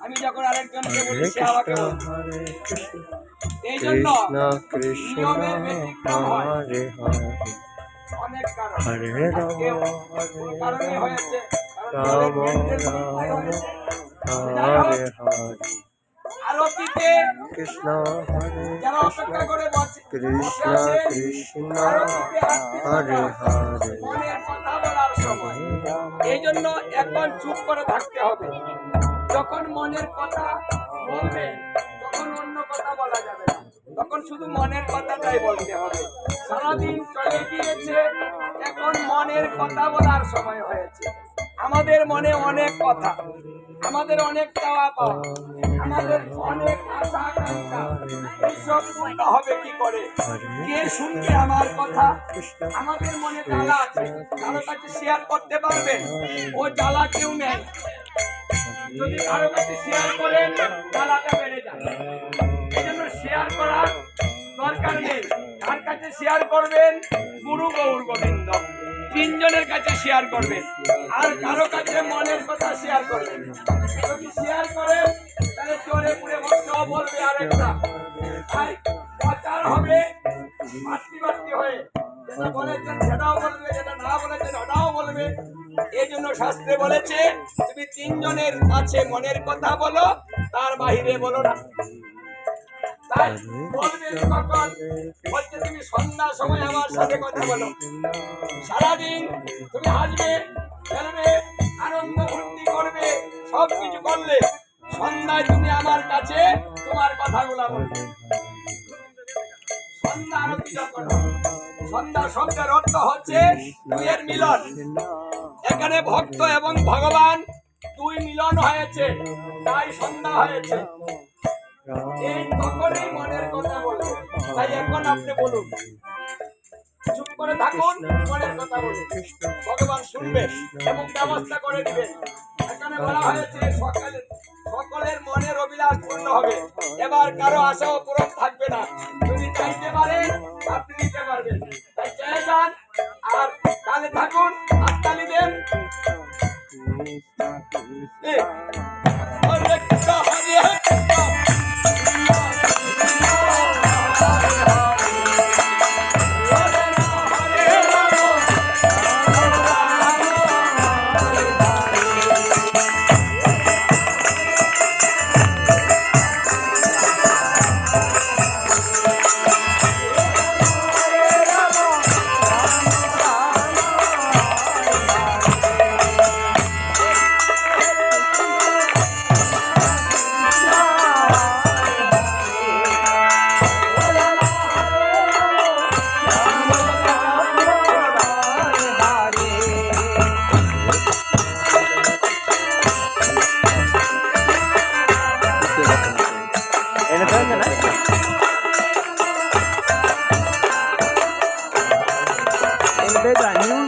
আমি যখন আরেকজনকে বলি সে আমাকে কৃষ্ণ বলবে হরে কৃষ্ণ এই জন্য কৃষ্ণ কৃষ্ণ। হরে হরে অনেক কারণ। হরে রাম কেউ হরে কারণে হয়েছে রাম রাম হরে হরে আরতিতে কৃষ্ণ হরে কৃষ্ণ কৃষ্ণ হরে হরে। এই জন্য এখন চুপ করে থাকতে হবে। যখন মনের কথা বলবে, তখন অন্য কথা বলা যাবে না। তখন শুধু মনের কথাটাই বলতে হবে। সারাদিন চলে গিয়েছে, এখন মনের কথা বলার সময় হয়েছে। আমাদের মনে অনেক কথা, আমাদের অনেক চাওয়া আমাদের অনেক আশা আকাঙ্ক্ষা হবে কি করে? কে শুনবে আমার কথা? আমাদের মনে জ্বালা আছে, কারও কাছে শেয়ার করতে পারবেন ও জ্বালা কেউ নেই যদি কারও কাছে শেয়ার করেন জ্বালাটা বেড়ে যাবে। এই জন্য শেয়ার করার দরকার নেই। কার কাছে শেয়ার করবেন? গুরু গৌর গোবিন্দ তিনজনের কাছে শেয়ার করবেন আর কারও কাছে মনের কথা শেয়ার করবেন যদি শেয়ার করেন তাহলে চোরে পুড়ে বসতে বলবে আরেকটা। তাই প্রচার হবে মাতৃ মাতৃ হয়ে। যেটা বলেছেন সেটাও বলবে, যেটা না বলেছেন ওটাও বলবে। এই জন্য শাস্ত্রে বলেছে, তুমি তিনজনের কাছে মনের কথা বলো, তার বাহিরে বলো না। তুমি সন্ধ্যার সময় আমার সাথে কথা বলো সারাদিন হাসবে খেলবে আনন্দ ফুর্তি করবে সব কিছু করলে সন্ধ্যায় তুমি আমার কাছে তোমার কথাগুলো বলবে সন্ধ্যা সন্ধ্যা শব্দের হচ্ছে দুইয়ের মিলন এখানে ভক্ত এবং ভগবান দুই মিলন হয়েছে, তাই সন্ধ্যা হয়েছে। এই তখনই মনের কথা বলবে। তাই এখন আপনি বলুন। চুপ করে থাকুন, মনের কথা বলুন। ভগবান শুনবে এবং ব্যবস্থা করে দিবেন। এখানে বলা হয়েছে, সকালে সকলের মনের অভিলাষ পূর্ণ হবে। এবার কারও আশাও পূরণ থাকবে না। যদি চাইতে পারেন আপনি নিতে পারবেন। তাই চেয়ে যান, আর তাহলে থাকুন, হাততালি দেন। 一杯短牛。